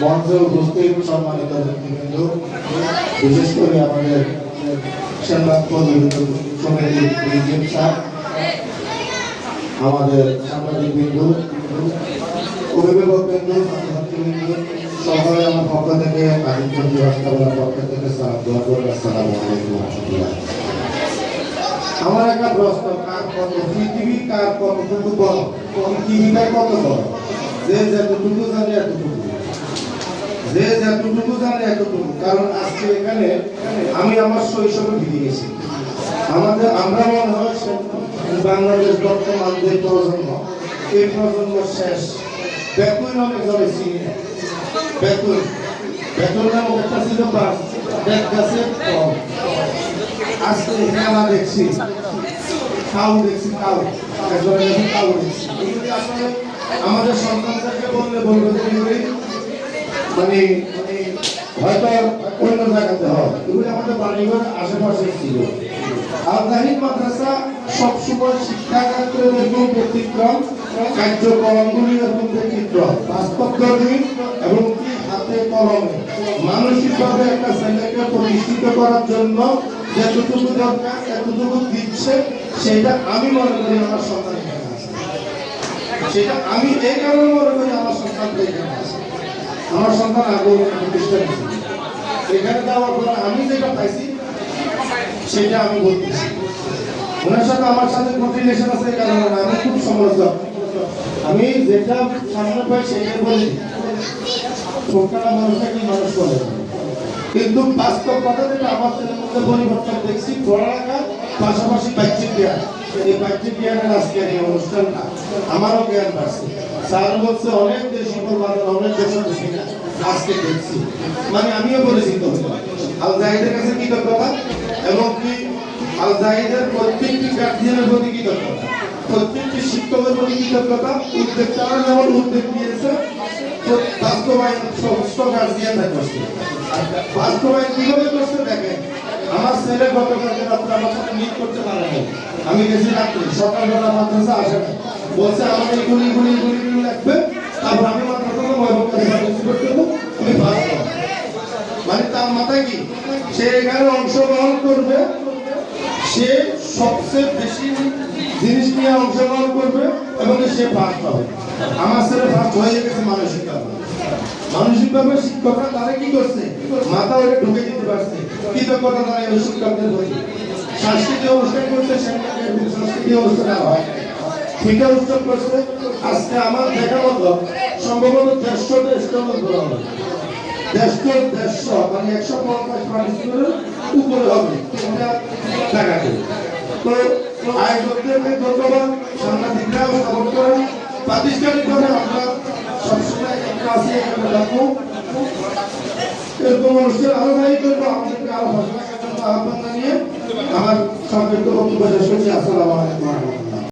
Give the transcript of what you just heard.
মঞ্চে উপস্থিত সম্মানিত ব্যক্তিবৃন্দ, বিশেষ করে আমাদের আমাদের আমার পক্ষ থেকে কাজী ব্যবস্থাপনার পক্ষ থেকে একটা প্রশ্ন, কার কত, পৃথিবী কার কতটুকু বড় পৃথিবীটা কত বড়? যে যতটুকু জানে এতটুকু। যে যতটুকু জানে এতটুকু। কারণ আজকে এখানে আমি আমার শৈশবে ফিরে গেছি আমাদের, আমরা মনে হয় বাংলাদেশ বর্তমান যে প্রজন্ম, এই প্রজন্ম শেষ। বেতন অনেক জনে চিনি না। বেতন বেতন নামক একটা ছিল বাস। ব্যাগ গাছের কম আজকে খেলা দেখছি। কাউ দেখছি, কাউ। একজনের কাছে কাউ দেখছি। আসলে আমাদের সন্তানদেরকে বললে বলবে মানে মানে হয়তো অন্য জায়গাতে হয়। এগুলি আমাদের বাড়িঘর আশেপাশে ছিল। আর মাদ্রাসা সবসময় শিক্ষা ক্ষেত্রে এরকম ব্যতিক্রম, কার্যক্রমগুলি এরকম ব্যতিক্রম। বাস্তবধর্মী এবং হাতে কলমে। মানসিকভাবে একটা ছেলেকে প্রতিষ্ঠিত করার জন্য যতটুকু দরকার, এতটুকু দিচ্ছে, সেটা আমি মনে করি আমার সন্তান সেটা আমি এই কারণে মনে করি আমার সন্তান এখানে আছে। আমার সন্তান আগে প্রতিষ্ঠা ছিল এখানে যাওয়ার পর আমি যেটা পাইছি, সেটা আমি বলতেছি। ওনার সাথে আমার সাথে কন্টিনিউশন আছে কারণে আমি খুব সমালোচক। আমি যেটা সামনে পাই সেটাই বলি। ছোটখাটো মানুষটাকে মানুষ করে কিন্তু বাস্তব কথা যেটা আমার ছেলের মধ্যে পরিবর্তন দেখছি পড়ালেখা পাশাপাশি বাহ্যিক জ্ঞান। এই বাহ্যিক জ্ঞানের আজকে এই অনুষ্ঠানটা আমারও জ্ঞান বাড়ছে। স্যার বলছে, অনেক দেশি দেখছি। মানে আমিও পরিচিত। আল জাহিদের কাছে কৃতজ্ঞতা এবং কি আল প্রত্যেকটি গার্জিয়ানের প্রতি কৃতজ্ঞতা প্রত্যেকটি শিক্ষকের প্রতি কৃতজ্ঞতা উদ্যোগ তারা যেমন উদ্যোগ নিয়েছে করছে। বাস্তবায়ন আমার ছেলে আমার সাথে আমি গেছি রাত্রে, সকালবেলা মাদ্রাসা আসে না বলছে গুলি গুলি গুলি গুলি লাগবে। তারপর আমি মানে তার মাথায় কি? সে এখানে অংশগ্রহণ করবে। সে সবচেয়ে বেশি জিনিস নিয়ে অংশগ্রহণ করবে এবং সে ফার্স্ট পাবে। আমার ছেলে ফার্স্ট হয়ে গেছে মানসিকভাবে। মানসিকভাবে শিক্ষকরা তারা কি করছে? মাথা ওটা ঢুকে দিতে পারছে। কৃতজ্ঞতা তারা এই শিক্ষকদের প্রতি। সাংস্কৃতিক অনুষ্ঠান করছে, সেখানে সাংস্কৃতিক অনুষ্ঠান হয়। শিক্ষা উৎসব করছে আজকে আমার দেখা মতো সম্ভবত দেড়শো দেড়শো মতো হবে। দেড়শো দেড়শো মানে একশো পঞ্চাশ পার্টিসিপেটের উপরে হবে। তিনটা জায়গাতে তো আয়োজকদেরকে ধন্যবাদ সাংবাদিকরাও সাপোর্ট করেন প্রাতিষ্ঠানিকভাবে আমরা সবসময় একটা আছি এখানে রাখব। এরকম অনুষ্ঠান আরও ভাই করব। আমাদেরকে আরও ভাষা আহ্বান জানিয়ে আমার সংক্ষিপ্ত বক্তব্য শেষ করছি। আসসালামু আলাইকুম।